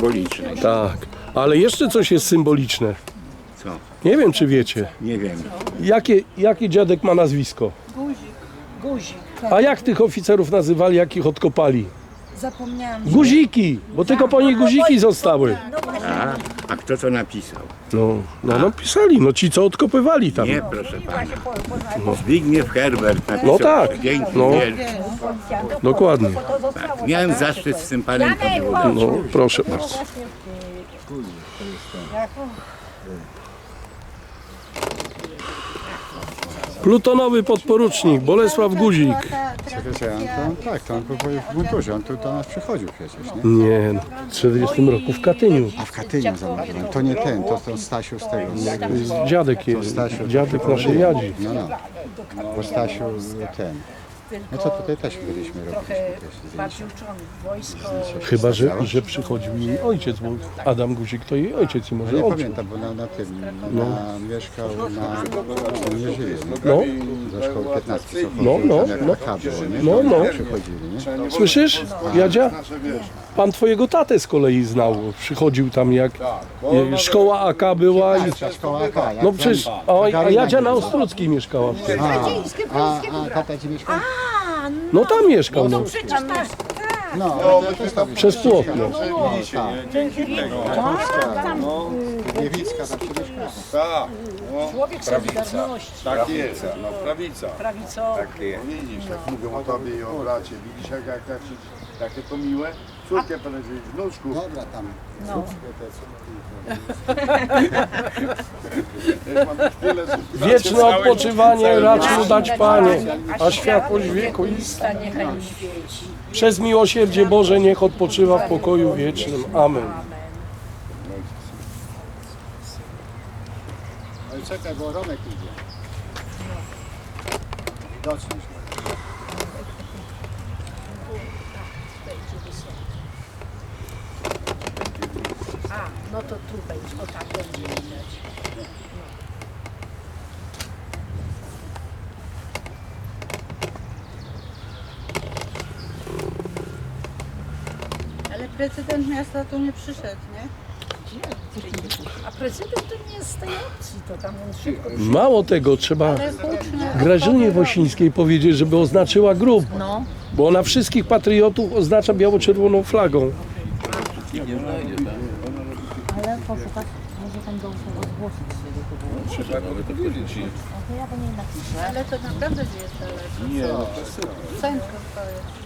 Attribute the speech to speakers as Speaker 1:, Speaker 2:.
Speaker 1: symboliczne.
Speaker 2: Tak. Ale jeszcze coś jest symboliczne.
Speaker 1: Co?
Speaker 2: Nie wiem, czy wiecie.
Speaker 1: Nie wiem.
Speaker 2: Jakie, jakie dziadek ma nazwisko?
Speaker 3: Guzik.
Speaker 2: A jak tych oficerów nazywali, jak ich odkopali?
Speaker 3: Zapomniałam.
Speaker 2: Guziki, bo tylko po nich guziki zostały.
Speaker 1: A, a kto to napisał?
Speaker 2: No, no, no pisali, no ci co odkopywali tam.
Speaker 1: Nie, proszę pana. Zbigniew Herbert napisał.
Speaker 2: No tak,
Speaker 1: Piękny
Speaker 2: no. Dokładnie.
Speaker 1: Tak, miałem zaszczyt z tym panem podróżować.
Speaker 2: No, proszę bardzo. Plutonowy podporucznik Bolesław Guzik.
Speaker 4: Wiecie, on to, tak, to on był w on tu do nas przychodził przecież, nie?
Speaker 2: Nie, no, w 40 roku w Katyniu.
Speaker 4: A w Katyniu zamówiłem. To nie ten, to ten Stasiu z tego. Z,
Speaker 2: Dziadek jest, dziadek naszej Jadzi.
Speaker 4: no, no. Bo Stasiu ten. No to tutaj też byliśmy, robiliśmy też zdjęcia.
Speaker 3: Bardziej uczony. Wojsko.
Speaker 2: Chyba, że, że przychodził jej ojciec, bo Adam Guzik to jej ojciec i
Speaker 4: No
Speaker 2: może
Speaker 4: nie pamiętam, bo na, na tym, na, mieszkał na, nie żyje?
Speaker 2: No,
Speaker 4: Ze szkoły 15 co
Speaker 2: No,
Speaker 4: chodził,
Speaker 2: no,
Speaker 4: tam jak
Speaker 2: no.
Speaker 4: na K było, nie?
Speaker 2: No, no.
Speaker 4: Przychodzili, nie?
Speaker 2: słyszysz, Jadzia? Pan twojego tatę z kolei znał. Przychodził tam jak e, szkoła AK była i...
Speaker 4: Ta szkoła AK, jak
Speaker 2: No
Speaker 4: tam-
Speaker 2: przecież, a, a Jadzia na Ostruckiej mieszkała wtedy.
Speaker 4: A, a, a tata gdzie mieszkał?
Speaker 2: No tam mieszkał, no.
Speaker 3: Przecież tak.
Speaker 4: No, ale to jest tam
Speaker 2: Przez płotno.
Speaker 4: Niewicka tam się mieszkała.
Speaker 5: Tak, no,
Speaker 3: Człowiek Solidarności.
Speaker 5: tak jest, no prawica.
Speaker 3: Prawicowy.
Speaker 5: Tak jest. Widzisz, jak mówią o tobie i o bracie, widzisz jak, jak, jak, jakie to miłe? Córkę powiedzieć, wnuczku.
Speaker 4: Dobra, tam.
Speaker 3: No.
Speaker 5: Jak mam tyle
Speaker 2: Wieczne odpoczywanie racz mu dać Panie, a światłość wieku i
Speaker 3: Ta niechaj mu świeci.
Speaker 2: przez miłosierdzie Boże niech odpoczywa w pokoju wiecznym. Amen.
Speaker 4: I czekaj, bo Romek idzie. Docznij się.
Speaker 3: No to tu będzie. O tak będzie widać.
Speaker 6: Ale prezydent miasta tu nie przyszedł, nie?
Speaker 3: A prezydent to nie jest z tej opcji, to tam on szybko
Speaker 2: Mało tego, trzeba Grażynie Wosińskiej powiedzieć, żeby oznaczyła grób,
Speaker 3: No.
Speaker 2: bo ona wszystkich patriotów oznacza biało-czerwoną flagą.
Speaker 7: Ale poszukać, może tam do zgłosić się do tego.
Speaker 5: Trzeba nawet to powiedzieć.
Speaker 7: No to ja do niej napiszę.
Speaker 6: Ale to naprawdę nie jest daleko.
Speaker 5: Nie, no to jest
Speaker 6: Centrum to jest.